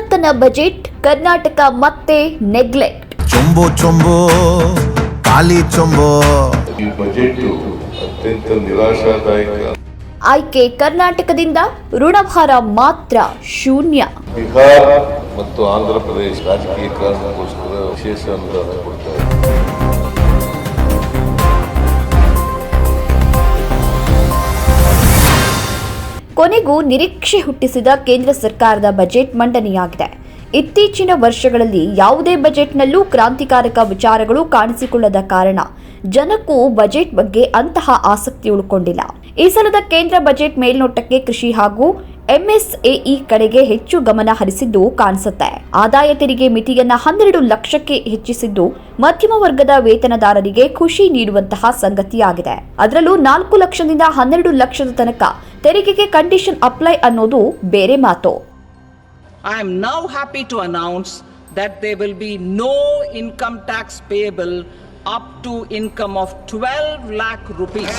ನಿಮ್ಮಲಕ್ಕನ budget Karnataka ಮತ್ತೆ neglect ಚೊಂಬೋ ಚೊಂಬೋ ಖಾಲಿ ಚೊಂಬೋ. ಈ ಬಜೆಟ್ ಅತ್ಯಂತ ನಿರಾಶಾದಾಯಕ. ಆಯ್ಕೆ ಕರ್ನಾಟಕದಿಂದ ಋಣಭಾರ ಮಾತ್ರ ಶೂನ್ಯ. ಬಿಹಾರ ಮತ್ತು ಆಂಧ್ರ ಪ್ರದೇಶ ರಾಜಕೀಯ ಕಾರಣಕ್ಕೋಸ್ಕರ ವಿಶೇಷ ಅನುದಾನ ಕೊಡ್ತಾರೆ. ಕೊನೆಗೂ ನಿರೀಕ್ಷೆ ಹುಟ್ಟಿಸಿದ ಕೇಂದ್ರ ಸರ್ಕಾರದ ಬಜೆಟ್ ಮಂಡನೆಯಾಗಿದೆ. ಇತ್ತೀಚಿನ ವರ್ಷಗಳಲ್ಲಿ ಯಾವುದೇ ಬಜೆಟ್ನಲ್ಲೂ ಕ್ರಾಂತಿಕಾರಕ ವಿಚಾರಗಳು ಕಾಣಿಸಿಕೊಳ್ಳದ ಕಾರಣ ಜನಕ್ಕೂ ಬಜೆಟ್ ಬಗ್ಗೆ ಅಂತಹ ಆಸಕ್ತಿ ಉಳ್ಕೊಂಡಿಲ್ಲ. ಈ ಸಲದ ಕೇಂದ್ರ ಬಜೆಟ್ ಮೇಲ್ನೋಟಕ್ಕೆ ಕೃಷಿ ಹಾಗೂ ಎಂಎಸ್ಎಇ ಕಡೆಗೆ ಹೆಚ್ಚು ಗಮನ ಹರಿಸಿದ್ದು ಕಾಣಿಸುತ್ತೆ. ಆದಾಯ ತೆರಿಗೆ ಮಿತಿಯನ್ನ ಹನ್ನೆರಡು ಲಕ್ಷಕ್ಕೆ ಹೆಚ್ಚಿಸಿದ್ದು ಮಧ್ಯಮ ವರ್ಗದ ವೇತನದಾರರಿಗೆ ಖುಷಿ ನೀಡುವಂತಹ ಸಂಗತಿಯಾಗಿದೆ. ಅದರಲ್ಲೂ ನಾಲ್ಕು ಲಕ್ಷದಿಂದ ಹನ್ನೆರಡು ಲಕ್ಷದ ತನಕ ತೆರಿಗೆಗೆ ಕಂಡೀಷನ್ ಅಪ್ಲೈ ಅನ್ನೋದು ಬೇರೆ ಮಾತು. I am now happy to announce that there will be no income tax payable up to income of 12 lakh rupees.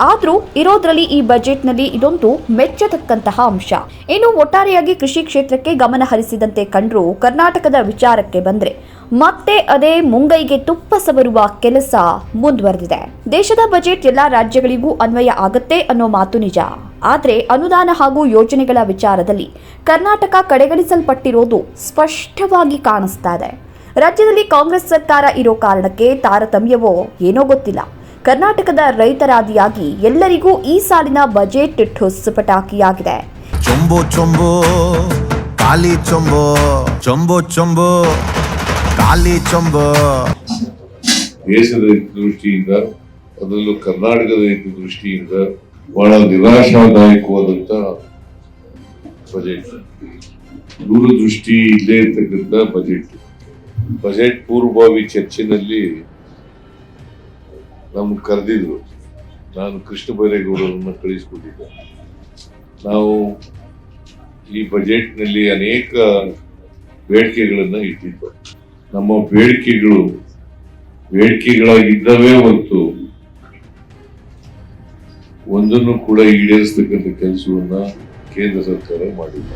ಆದ್ರೂ ಇರೋದ್ರಲ್ಲಿ ಈ ಬಜೆಟ್ನಲ್ಲಿ ಇದೊಂದು ಮೆಚ್ಚತಕ್ಕಂತಹ ಅಂಶ. ಇನ್ನು ಒಟ್ಟಾರೆಯಾಗಿ ಕೃಷಿ ಕ್ಷೇತ್ರಕ್ಕೆ ಗಮನ ಹರಿಸಿದಂತೆ ಕಂಡ್ರು ಕರ್ನಾಟಕದ ವಿಚಾರಕ್ಕೆ ಬಂದ್ರೆ ಮತ್ತೆ ಅದೇ ಮುಂಗೈಗೆ ತುಪ್ಪ ಸವರುವ ಕೆಲಸ ಮುಂದುವರೆದಿದೆ. ದೇಶದ ಬಜೆಟ್ ಎಲ್ಲಾ ರಾಜ್ಯಗಳಿಗೂ ಅನ್ವಯ ಆಗತ್ತೆ ಅನ್ನೋ ಮಾತು ನಿಜ. ಆದರೆ ಅನುದಾನ ಹಾಗೂ ಯೋಜನೆಗಳ ವಿಚಾರದಲ್ಲಿ ಕರ್ನಾಟಕ ಕಡೆಗಣಿಸಲ್ಪಟ್ಟಿರೋದು ಸ್ಪಷ್ಟವಾಗಿ ಕಾಣಿಸ್ತಾ ಇದೆ. ರಾಜ್ಯದಲ್ಲಿ ಕಾಂಗ್ರೆಸ್ ಸರ್ಕಾರ ಇರೋ ಕಾರಣಕ್ಕೆ ತಾರತಮ್ಯವೋ ಏನೋ ಗೊತ್ತಿಲ್ಲ. ಕರ್ನಾಟಕದ ರೈತರಾದಿಯಾಗಿ ಎಲ್ಲರಿಗೂ ಈ ಸಾಲಿನ ಬಜೆಟ್ ಠುಸ್ ಪಟಾಕಿಯಾಗಿದೆ. ಚೊಂಬೋ ಚೊಂಬೋ ಕಾಲಿ ಚೊಂಬೋ ಚೊಂಬೋ ಚೊಂಬೋ ಕಾಲಿ ಚೊಂಬೋ. ದೇಶದ ದೃಷ್ಟಿಯಿಂದ ಅದರಲ್ಲೂ ಕರ್ನಾಟಕದ ದೃಷ್ಟಿಯಿಂದ ಬಹಳ ನಿರಾಶಾದಾಯಕವಾದಂತ ಬಜೆಟ್. ದೂರದೃಷ್ಟಿ ಇಲ್ಲೇ ಇರ್ತಕ್ಕಂಥ ಬಜೆಟ್. ಬಜೆಟ್ ಪೂರ್ವಭಾವಿ ಚರ್ಚೆನಲ್ಲಿ ನಮ್ಗೆ ಕರೆದಿದ್ರು. ನಾನು ಕೃಷ್ಣ ಬೈರೇಗೌಡರನ್ನ ಕಳಿಸ್ಕೊಟ್ಟಿದ್ದೆ. ನಾವು ಈ ಬಜೆಟ್ನಲ್ಲಿ ಅನೇಕ ಬೇಡಿಕೆಗಳನ್ನು ಇಟ್ಟಿದ್ದು ನಮ್ಮ ಬೇಡಿಕೆಗಳು ಬೇಡಿಕೆಗಳಾಗಿದ್ದವೇ ಹೊತ್ತು ಒಂದನ್ನು ಕೂಡ ಈಡೇರಿಸ್ತಕ್ಕಂಥ ಕೆಲಸವನ್ನ ಕೇಂದ್ರ ಸರ್ಕಾರ ಮಾಡಿಲ್ಲ.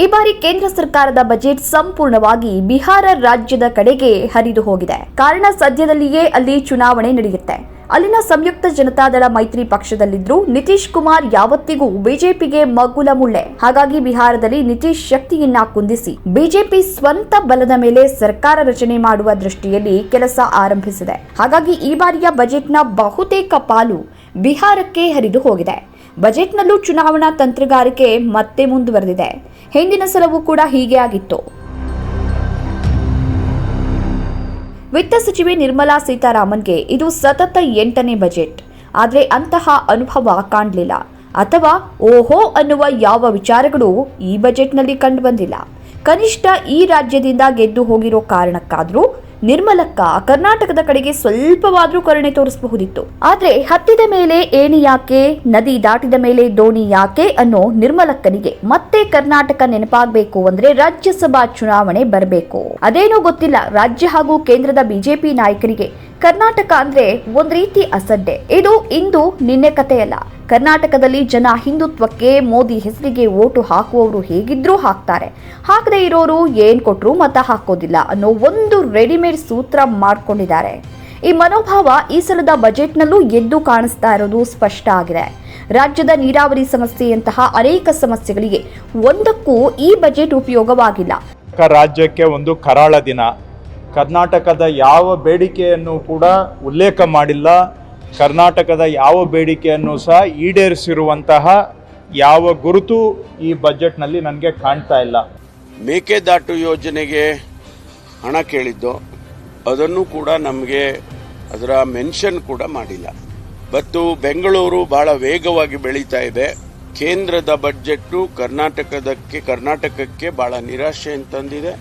ಈ ಬಾರಿ ಕೇಂದ್ರ ಸರ್ಕಾರದ ಬಜೆಟ್ ಸಂಪೂರ್ಣವಾಗಿ ಬಿಹಾರ ರಾಜ್ಯದ ಕಡೆಗೆ ಹರಿದು ಹೋಗಿದೆ. ಕಾರಣ ಸದ್ಯದಲ್ಲಿಯೇ ಅಲ್ಲಿ ಚುನಾವಣೆ ನಡೆಯುತ್ತೆ. ಅಲ್ಲಿನ ಸಂಯುಕ್ತ ಜನತಾದಳ ಮೈತ್ರಿ ಪಕ್ಷದಲ್ಲಿದ್ರು ನಿತೀಶ್ ಕುಮಾರ್ ಯಾವತ್ತಿಗೂ ಬಿಜೆಪಿಗೆ ಮಗ್ಗುಲ ಮುಳ್ಳೆ. ಹಾಗಾಗಿ ಬಿಹಾರದಲ್ಲಿ ನಿತೀಶ್ ಶಕ್ತಿಯನ್ನ ಕುಂದಿಸಿ ಬಿಜೆಪಿ ಸ್ವಂತ ಬಲದ ಮೇಲೆ ಸರ್ಕಾರ ರಚನೆ ಮಾಡುವ ದೃಷ್ಟಿಯಲ್ಲಿ ಕೆಲಸ ಆರಂಭಿಸಿದೆ. ಹಾಗಾಗಿ ಈ ಬಾರಿಯ ಬಜೆಟ್ನ ಬಹುತೇಕ ಪಾಲು ಬಿಹಾರಕ್ಕೆ ಹರಿದು ಹೋಗಿದೆ. ಬಜೆಟ್ನಲ್ಲೂ ಚುನಾವಣಾ ತಂತ್ರಗಾರಿಕೆ ಮತ್ತೆ ಮುಂದುವರೆದಿದೆ. ಹಿಂದಿನ ಸಲವೂ ಕೂಡ ಹೀಗೆ ಆಗಿತ್ತು. ವಿತ್ತ ಸಚಿವೆ ನಿರ್ಮಲಾ ಸೀತಾರಾಮನ್ಗೆ ಇದು ಸತತ ಎಂಟನೇ ಬಜೆಟ್. ಆದರೆ ಅಂತಹ ಅನುಭವ ಕಾಣಲಿಲ್ಲ. ಅಥವಾ ಓಹೋ ಅನ್ನುವ ಯಾವ ವಿಚಾರಗಳು ಈ ಬಜೆಟ್ನಲ್ಲಿ ಕಂಡುಬಂದಿಲ್ಲ ಕನಿಷ್ಠ ಈ ರಾಜ್ಯದಿಂದ ಗೆದ್ದು ಹೋಗಿರೋ ಕಾರಣಕ್ಕಾದ್ರೂ ನಿರ್ಮಲಕ್ಕ ಕರ್ನಾಟಕದ ಕಡೆಗೆ ಸ್ವಲ್ಪವಾದ್ರೂ ಕರುಣೆ ತೋರಿಸಬಹುದಿತ್ತು. ಆದ್ರೆ ಹತ್ತಿದ ಮೇಲೆ ಏಣಿ ಯಾಕೆ, ನದಿ ದಾಟಿದ ಮೇಲೆ ದೋಣಿ ಯಾಕೆ ಅನ್ನೋ ನಿರ್ಮಲಕ್ಕನಿಗೆ ಮತ್ತೆ ಕರ್ನಾಟಕ ನೆನಪಾಗಬೇಕು ಅಂದ್ರೆ ರಾಜ್ಯಸಭಾ ಚುನಾವಣೆ ಬರಬೇಕು. ಅದೇನೋ ಗೊತ್ತಿಲ್ಲ, ರಾಜ್ಯ ಹಾಗೂ ಕೇಂದ್ರದ ಬಿಜೆಪಿ ನಾಯಕರಿಗೆ ಕರ್ನಾಟಕ ಅಂದ್ರೆ ಒಂದ್ ರೀತಿ ಅಸಡ್ಡೆ. ಇದು ಇಂದು ನಿನ್ನೆ ಕಥೆಯಲ್ಲ. ಕರ್ನಾಟಕದಲ್ಲಿ ಜನ ಹಿಂದುತ್ವಕ್ಕೆ ಮೋದಿ ಹೆಸರಿಗೆ ಓಟು ಹಾಕುವವರು ಹೇಗಿದ್ರೂ ಹಾಕ್ತಾರೆ. ಹಾಕದೇ ಇರೋರು ಏನ್ ಕೊಟ್ರು ಮತ ಹಾಕೋದಿಲ್ಲ ಅನ್ನೋ ಒಂದು ರೆಡಿಮೇಡ್ ಸೂತ್ರ ಮಾಡ್ಕೊಂಡಿದ್ದಾರೆ. ಈ ಮನೋಭಾವ ಈ ಸಲದ ಬಜೆಟ್ನಲ್ಲೂ ಎದ್ದು ಕಾಣಿಸ್ತಾ ಇರೋದು ಸ್ಪಷ್ಟ ಆಗಿದೆ. ರಾಜ್ಯದ ನೀರಾವರಿ ಸಮಸ್ಯೆಯಂತಹ ಅನೇಕ ಸಮಸ್ಯೆಗಳಿಗೆ ಒಂದಕ್ಕೂ ಈ ಬಜೆಟ್ ಉಪಯೋಗವಾಗಿಲ್ಲ. ರಾಜ್ಯಕ್ಕೆ ಒಂದು ಕರಾಳ ದಿನ. ಕರ್ನಾಟಕದ ಯಾವ ಬೇಡಿಕೆಯನ್ನು ಕೂಡ ಉಲ್ಲೇಖ ಮಾಡಿಲ್ಲ. ಕರ್ನಾಟಕದ ಯಾವ ಬೇಡಿಕೆಯನ್ನು ಸಹ ಈಡೇರಿಸಿರುವಂತಹ ಯಾವ ಗುರುತು ಈ ಬಜೆಟ್ನಲ್ಲಿ ನನಗೆ ಕಾಣ್ತಾ ಇಲ್ಲ. ಮೇಕೆದಾಟು ಯೋಜನೆಗೆ ಹಣ ಕೇಳಿದ್ದು, ಅದನ್ನು ಕೂಡ ನಮಗೆ ಅದರ ಮೆನ್ಷನ್ ಕೂಡ ಮಾಡಿಲ್ಲ. ಮತ್ತು ಬೆಂಗಳೂರು ಬಹಳ ವೇಗವಾಗಿ ಬೆಳೀತಾ ಇದೆ. ಕೇಂದ್ರದ ಬಜೆಟ್ಟು ಕರ್ನಾಟಕದಕ್ಕೆ, ಕರ್ನಾಟಕಕ್ಕೆ ಬಹಳ ನಿರಾಶೆ ತಂದಿದೆ.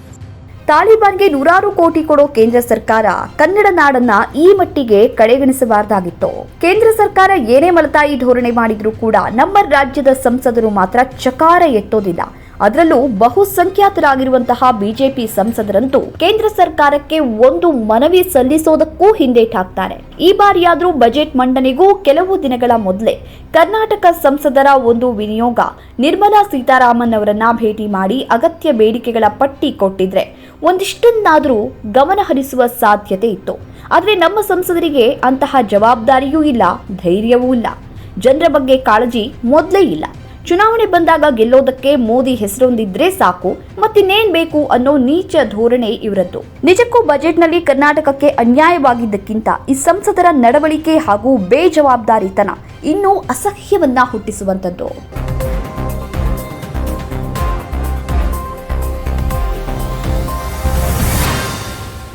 ತಾಲಿಬಾನ್ಗೆ ನೂರಾರು ಕೋಟಿ ಕೊಡೋ ಕೇಂದ್ರ ಸರ್ಕಾರ ಕನ್ನಡ ನಾಡನ್ನ ಈ ಮಟ್ಟಿಗೆ ಕಡೆಗಣಿಸಬಾರ್ದಾಗಿತ್ತು. ಕೇಂದ್ರ ಸರ್ಕಾರ ಏನೇ ಮಲತಾಯಿ ಧೋರಣೆ ಮಾಡಿದ್ರೂ ಕೂಡ ನಮ್ಮ ರಾಜ್ಯದ ಸಂಸದರು ಮಾತ್ರ ಚಕಾರ ಎತ್ತೋದಿಲ್ಲ. ಅದರಲ್ಲೂ ಬಹುಸಂಖ್ಯಾತರಾಗಿರುವಂತಹ ಬಿಜೆಪಿ ಸಂಸದರಂತೂ ಕೇಂದ್ರ ಸರ್ಕಾರಕ್ಕೆ ಒಂದು ಮನವಿ ಸಲ್ಲಿಸೋದಕ್ಕೂ ಹಿಂದೇಟಾಗ್ತಾರೆ. ಈ ಬಾರಿಯಾದರೂ ಬಜೆಟ್ ಮಂಡನೆಗೂ ಕೆಲವು ದಿನಗಳ ಮೊದಲೇ ಕರ್ನಾಟಕ ಸಂಸದರ ಒಂದು ವಿನಿಯೋಗ ನಿರ್ಮಲಾ ಸೀತಾರಾಮನ್ ಅವರನ್ನ ಭೇಟಿ ಮಾಡಿ ಅಗತ್ಯ ಬೇಡಿಕೆಗಳ ಪಟ್ಟಿ ಕೊಟ್ಟಿದ್ರೆ ಒಂದಿಷ್ಟನ್ನಾದರೂ ಗಮನ ಹರಿಸುವ ಸಾಧ್ಯತೆ ಇತ್ತು. ಆದರೆ ನಮ್ಮ ಸಂಸದರಿಗೆ ಅಂತಹ ಜವಾಬ್ದಾರಿಯೂ ಇಲ್ಲ, ಧೈರ್ಯವೂ ಇಲ್ಲ. ಜನರ ಬಗ್ಗೆ ಕಾಳಜಿ ಮೊದಲೇ ಇಲ್ಲ. ಚುನಾವಣೆ ಬಂದಾಗ ಗೆಲ್ಲೋದಕ್ಕೆ ಮೋದಿ ಹೆಸರೊಂದಿದ್ರೆ ಸಾಕು, ಮತ್ತಿನ್ನೇನ್ ಬೇಕು ಅನ್ನೋ ನೀಚ ಧೋರಣೆ ಇವರದ್ದು. ನಿಜಕ್ಕೂ ಬಜೆಟ್ನಲ್ಲಿ ಕರ್ನಾಟಕಕ್ಕೆ ಅನ್ಯಾಯವಾಗಿದ್ದಕ್ಕಿಂತ ಈ ಸಂಸದರ ನಡವಳಿಕೆ ಹಾಗೂ ಬೇಜವಾಬ್ದಾರಿತನ ಇನ್ನೂ ಅಸಹ್ಯವನ್ನ ಹುಟ್ಟಿಸುವಂತದ್ದು